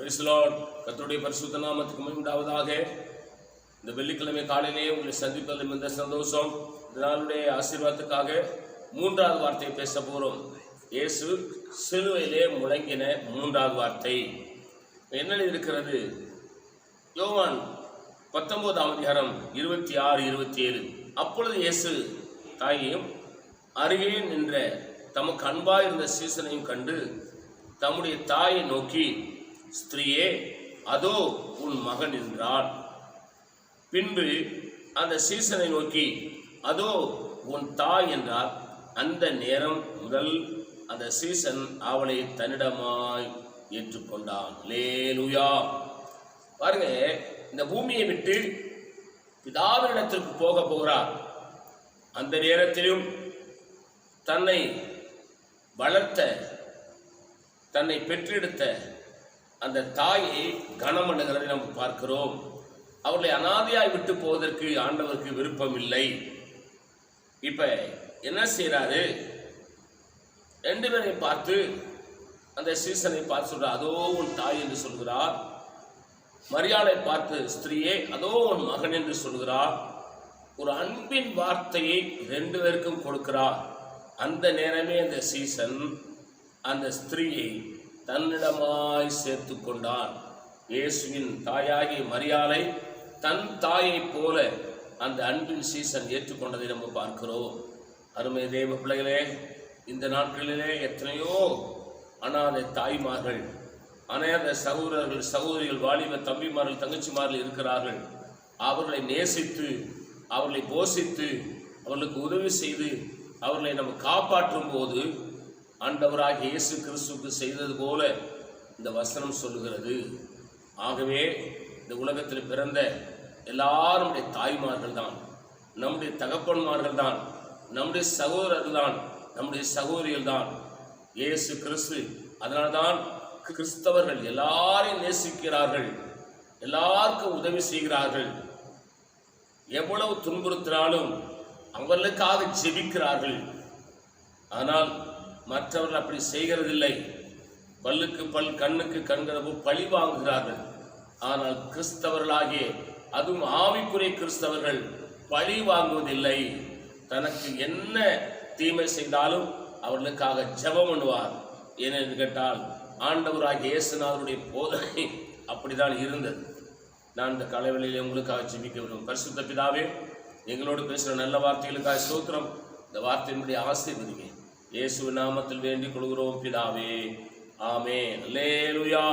பிரிஸ்லாட் கத்தருடைய பரிசுத்த நாமத்துக்கு உண்டாவதாக இந்த வெள்ளிக்கிழமை காலையிலேயே உங்களை சந்திப்பதில் மிகுந்த சந்தோஷம். இதனாலுடைய ஆசீர்வாதத்துக்காக மூன்றாவது வார்த்தையை பேச போகிறோம் இயேசு சிலுவையிலே முழங்கின மூன்றாவது வார்த்தை. என்ன இருக்கிறது யோவான் பத்தொன்பதாம் அதிகாரம் இருபத்தி ஆறு இருபத்தி ஏழு. அப்பொழுது இயேசு தாயையும் அருகே நின்ற தமக்கு அன்பாயிருந்த சீசனையும் கண்டு தம்முடைய தாயை நோக்கி ஸ்திரீயே அதோ உன் மகன் என்றார் பின்பு அந்த சீசனை நோக்கி அதோ உன் தாய் என்றார். அந்த நேரம் முதல் அந்த சீசன் அவளை தன்னிடமாய் ஏற்றுக்கொண்டான். லேலுயா பாருங்க இந்த பூமியை விட்டு பிதாவினிடத்திற்கு போக போகிறார். அந்த நேரத்திலும் தன்னை வளர்த்த தன்னை பெற்றெடுத்த அந்த தாயை கனம் நாம் பார்க்கிறோம். அவர்களை அனாதையாய் விட்டு போவதற்கு ஆண்டவருக்கு விருப்பம் இல்லை இப்ப என்ன செய்யறாரு ரெண்டு பேரை பார்த்து அந்த சீசனை பார்த்து சொல்றார் அதோ உன் தாய் என்று சொல்கிறார். மரியாதை பார்த்து ஸ்திரீயே அதோ உன் மகன் என்று சொல்கிறார். ஒரு அன்பின் வார்த்தையை ரெண்டு பேருக்கும் கொடுக்கிறார். அந்த நேரமே அந்த சீசன் அந்த ஸ்திரீயை தன்னிடமாய் சேர்த்து கொண்டான் இயேசுவின் தாயாகிய மரியாதை தன் தாயைப் போல அந்த அன்பின் சீசன் ஏற்றுக்கொண்டதை நம்ம பார்க்கிறோம். அருமை தேவ பிள்ளைகளே இந்த நாட்களிலே எத்தனையோ அனாதை தாய்மார்கள் அநேக சகோதரர்கள் சகோதரிகள் வாலிப தம்பிமார்கள் தங்கச்சிமார்கள் இருக்கிறார்கள். அவர்களை நேசித்து அவர்களை போஷித்து அவர்களுக்கு உதவி செய்து அவர்களை நம்ம காப்பாற்றும் போது ஆண்டவராக இயேசு கிறிஸ்துவுக்கு செய்தது போல இந்த வசனம் சொல்லுகிறது. ஆகவே இந்த உலகத்தில் பிறந்த எல்லாரும் தாய்மார்கள் தான் நம்முடைய தகப்பன்மார்கள் தான் நம்முடைய சகோதரர்கள் தான் நம்முடைய சகோதரிகள் தான். இயேசு கிறிஸ்து அதனால்தான் கிறிஸ்தவர்கள் எல்லாரையும் நேசிக்கிறார்கள் எல்லாருக்கும் உதவி செய்கிறார்கள். எவ்வளவு துன்புறுத்தினாலும் அவர்களுக்காக ஜெபிக்கிறார்கள். ஆனால் மற்றவர்கள் அப்படி செய்கிறதில்லை. பல்லுக்கு பல் கண்ணுக்கு கண்கிறவு பழி வாங்குகிறார்கள். ஆனால் கிறிஸ்தவர்களாகிய அதுவும் ஆவிக்குரிய கிறிஸ்தவர்கள் பழி வாங்குவதில்லை. தனக்கு என்ன தீமை செய்தாலும் அவர்களுக்காக ஜெபம் பண்ணுவார். ஏனென்று கேட்டால் ஆண்டவராகிய இயேசுநாதருடைய போதனை அப்படிதான் இருந்தது. நான் இந்த கலைவெளியில் உங்களுக்காக ஜெபிக்க விடும் பரிசுத்த பிதாவே எங்களோடு பேசுகிற நல்ல வார்த்தைகளுக்காக சூத்திரம் இந்த வார்த்தையினுடைய ஆசீர்வதிங்க. இயேசு நாமத்தில் வேண்டிக் கொள்கிறோம் பிதாவே. ஆமே லேலுயா